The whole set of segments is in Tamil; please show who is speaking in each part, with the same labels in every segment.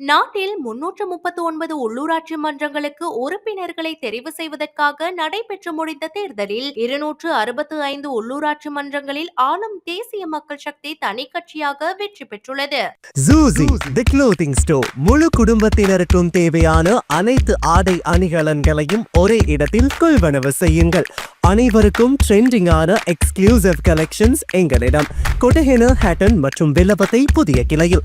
Speaker 1: நாட்டில் முன்னூற்று முப்பத்தி ஒன்பது உள்ளூராட்சி மன்றங்களுக்கு உறுப்பினர்களை தெரிவு செய்வதற்காக நடைபெற்று முடிந்த தேர்தலில் இருநூற்று அறுபத்து ஐந்து உள்ளூராட்சி மன்றங்களில் ஆளும் தேசிய மக்கள் சக்தி தனி கட்சியாக வெற்றி பெற்றுள்ளது.
Speaker 2: ஜூசி தி ஸ்டோர் முழு குடும்பத்தினருக்கும் தேவையான அனைத்து ஆடை அணிகலன்களையும் ஒரே இடத்தில் கொள்வனவு செய்யுங்கள். அனைவருக்கும் ட்ரெண்டிங்கான எக்ஸ்க்ளூசிவ் கலெக்ஷன்ஸ் எங்களிடம். கொட்டஹென ஹேட்டன் மற்றும் வில்லபத்தை புதிய கிளையில்.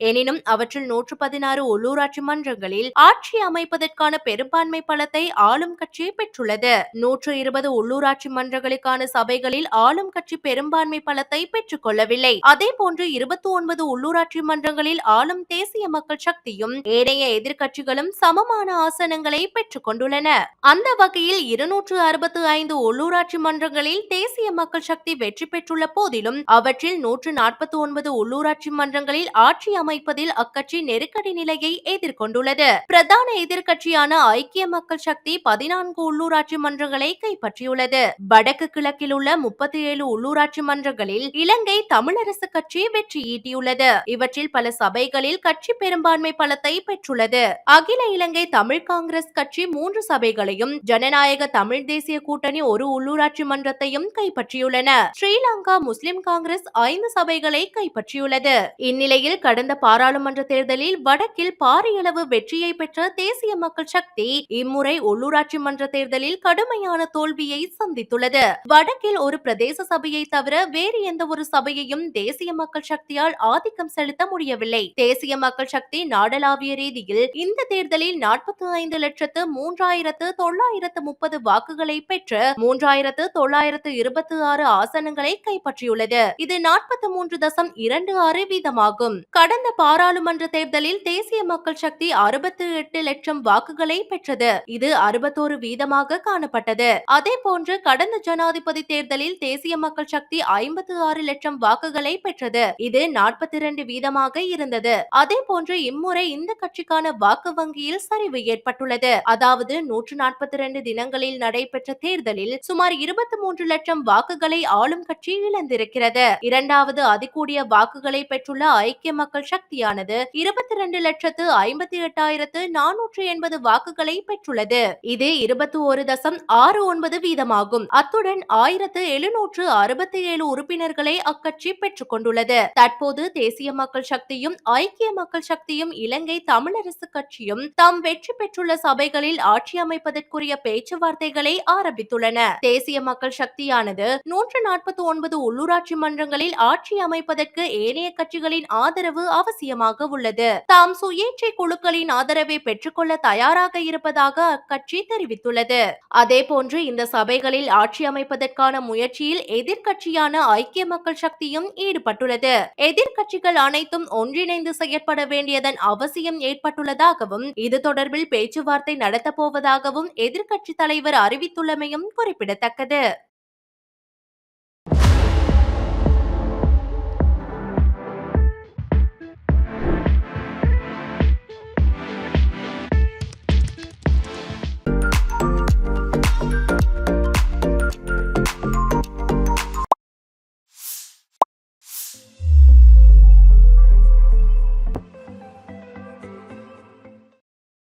Speaker 1: எனினும் அவற்றில் நூற்று பதினாறு உள்ளூராட்சி மன்றங்களில் ஆட்சி அமைப்பதற்கான பெரும்பான்மை பலத்தை ஆளும் கட்சி பெற்றுள்ளது. நூற்று இருபது உள்ளூராட்சி மன்றங்களுக்கான சபைகளில் ஆளும் கட்சி பெரும்பான்மை பலத்தை பெற்றுக் கொள்ளவில்லை. அதே போன்று இருபத்தி ஒன்பது உள்ளூராட்சி மன்றங்களில் ஆளும் தேசிய மக்கள் சக்தியும் ஏனைய எதிர்க்கட்சிகளும் சமமான ஆசனங்களை பெற்றுக் கொண்டுள்ளன. அந்த வகையில் இருநூற்று அறுபத்து ஐந்து உள்ளூராட்சி மன்றங்களில் தேசிய மக்கள் சக்தி வெற்றி பெற்றுள்ள போதிலும் அவற்றில் நூற்று நாற்பத்தி ஒன்பது உள்ளூராட்சி மன்றங்களில் ஆட்சி அமைப்பதில் அக்கட்சி நெருக்கடி நிலையை எதிர்கொண்டுள்ளது. பிரதான எதிர்கட்சியான ஐக்கிய மக்கள் சக்தி பதினான்கு உள்ளூராட்சி மன்றங்களை கைப்பற்றியுள்ளது. வடக்கு கிழக்கில் உள்ள முப்பத்தி ஏழு உள்ளூராட்சி மன்றங்களில் இலங்கை தமிழரசு கட்சி வெற்றி ஈட்டியுள்ளது. இவற்றில் பல சபைகளில் கட்சி பெரும்பான்மை பலத்தை பெற்றுள்ளது. அகில இலங்கை தமிழ் காங்கிரஸ் கட்சி மூன்று சபைகளையும் ஜனநாயக தமிழ் தேசிய கூட்டணி ஒரு உள்ளூராட்சி மன்றத்தையும் கைப்பற்றியுள்ளன. ஸ்ரீலங்கா முஸ்லிம் காங்கிரஸ் ஐந்து சபைகளை கைப்பற்றியுள்ளது. இந்நிலையில் கடந்த பாராளுமன்ற தேர்தலில் வடக்கில் பாரியளவு வெற்றியை பெற்ற தேசிய மக்கள் சக்தி இம்முறை உள்ளூராட்சி மன்ற தேர்தலில் கடுமையான தோல்வியை சந்தித்துள்ளது. வடக்கில் ஒரு பிரதேச சபையை தவிர வேறு எந்த ஒரு சபையையும் தேசிய மக்கள் சக்தியால் ஆதிக்கம் செலுத்த முடியவில்லை. தேசிய மக்கள் சக்தி நாடளாவிய ரீதியில் இந்த தேர்தலில் நாற்பத்தி ஐந்து லட்சத்து மூன்றாயிரத்து தொள்ளாயிரத்து முப்பது வாக்குகளை பெற்று மூன்றாயிரத்து தொள்ளாயிரத்து இருபத்தி ஆறு ஆசனங்களை கைப்பற்றியுள்ளது. இது நாற்பத்தி மூன்று தசம் இரண்டு ஆறு வீதமாகும். கடந்த கடந்த பாராளுமன்ற தேர்தலில் தேசிய மக்கள் சக்தி அறுபத்தி எட்டு லட்சம் வாக்குகளை பெற்றது. இது அறுபத்தோரு வீதமாக காணப்பட்டது. அதே போன்று கடந்த ஜனாதிபதி தேர்தலில் தேசிய மக்கள் சக்தி ஐம்பத்தி ஆறு லட்சம் வாக்குகளை பெற்றது. இது நாற்பத்தி இரண்டு வீதமாக இருந்தது. அதே போன்று இம்முறை இந்த கட்சிக்கான வாக்கு வங்கியில் சரிவு ஏற்பட்டுள்ளது. அதாவது நூற்று நாற்பத்தி இரண்டு தினங்களில் நடைபெற்ற தேர்தலில் சுமார் இருபத்தி மூன்று லட்சம் வாக்குகளை ஆளும் கட்சி இழந்திருக்கிறது. இரண்டாவது அதிகூடிய வாக்குகளை பெற்றுள்ள ஐக்கிய மக்கள் சக்தியானது இருபத்தி ரெண்டு லட்சத்து ஐம்பத்தி எட்டாயிரத்து நானூற்று எண்பது வாக்குகளை பெற்றுள்ளது. இது இருபத்தி ஒரு தசம் ஆறு ஒன்பது வீதமாகும். அத்துடன் ஆயிரத்து எழுநூற்று அறுபத்தி ஏழு உறுப்பினர்களை அக்கட்சி பெற்றுக் கொண்டுள்ளது தற்போது தேசிய மக்கள் சக்தியும் ஐக்கிய மக்கள் சக்தியும் இலங்கை தமிழரசு கட்சியும் தாம் வெற்றி பெற்றுள்ள சபைகளில் ஆட்சி அமைப்பதற்குரிய பேச்சுவார்த்தைகளை ஆரம்பித்துள்ளன. தேசிய மக்கள் சக்தியானது நூற்று நாற்பத்தி ஒன்பது உள்ளூராட்சி மன்றங்களில் ஆட்சி அமைப்பதற்கு ஏனைய கட்சிகளின் ஆதரவு அவசியமாக உள்ளது. தாம் சுயேட்சை குழுக்களின் ஆதரவை பெற்றுக்கொள்ள தயாராக இருப்பதாக அக்கட்சி தெரிவித்துள்ளது. அதே போன்று இந்த சபைகளில் ஆட்சி அமைப்பதற்கான முயற்சியில் எதிர்க்கட்சியான ஐக்கிய மக்கள் சக்தியும் ஈடுபட்டுள்ளது. எதிர்க்கட்சிகள் அனைத்தும் ஒன்றிணைந்து செயற்பட வேண்டியதன் அவசியம் ஏற்பட்டுள்ளதாகவும் இது தொடர்பில் பேச்சுவார்த்தை நடத்தப்போவதாகவும் எதிர்க்கட்சி தலைவர் அறிவித்துள்ளமையும் குறிப்பிடத்தக்கது.